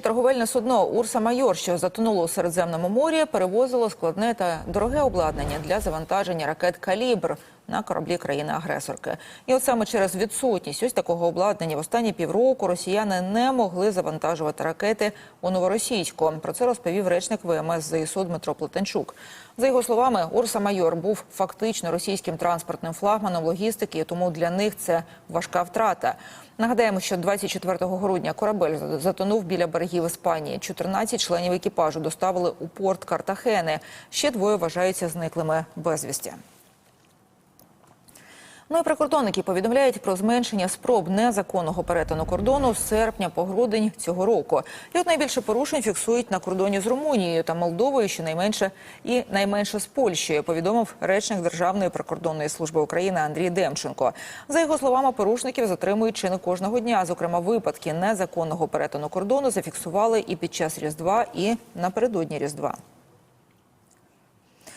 Торговельне судно Урса Майор, що затонуло у Середземному морі, перевозило складне та дороге обладнання для завантаження ракет Калібр на кораблі країни-агресорки. І от саме через відсутність ось такого обладнання в останні півроку росіяни не могли завантажувати ракети у новоросійську. Про це розповів речник ВМС ЗСУ Дмитро Плетенчук. За його словами, Урса Майор був фактично російським транспортним флагманом логістики, тому для них це важка втрата. Нагадаємо, що 24 грудня корабель затонув біля берегів Іспанії. 14 членів екіпажу доставили у порт Картахени. Ще двоє вважаються зниклими безвісті. Ну і прикордонники повідомляють про зменшення спроб незаконного перетину кордону з серпня по грудень цього року. І от найбільше порушень фіксують на кордоні з Румунією та Молдовою, щонайменше і найменше з Польщею. Повідомив речник Державної прикордонної служби України Андрій Демченко. За його словами, порушників затримують чи не кожного дня. Зокрема, випадки незаконного перетину кордону зафіксували і під час різдва, і напередодні різдва.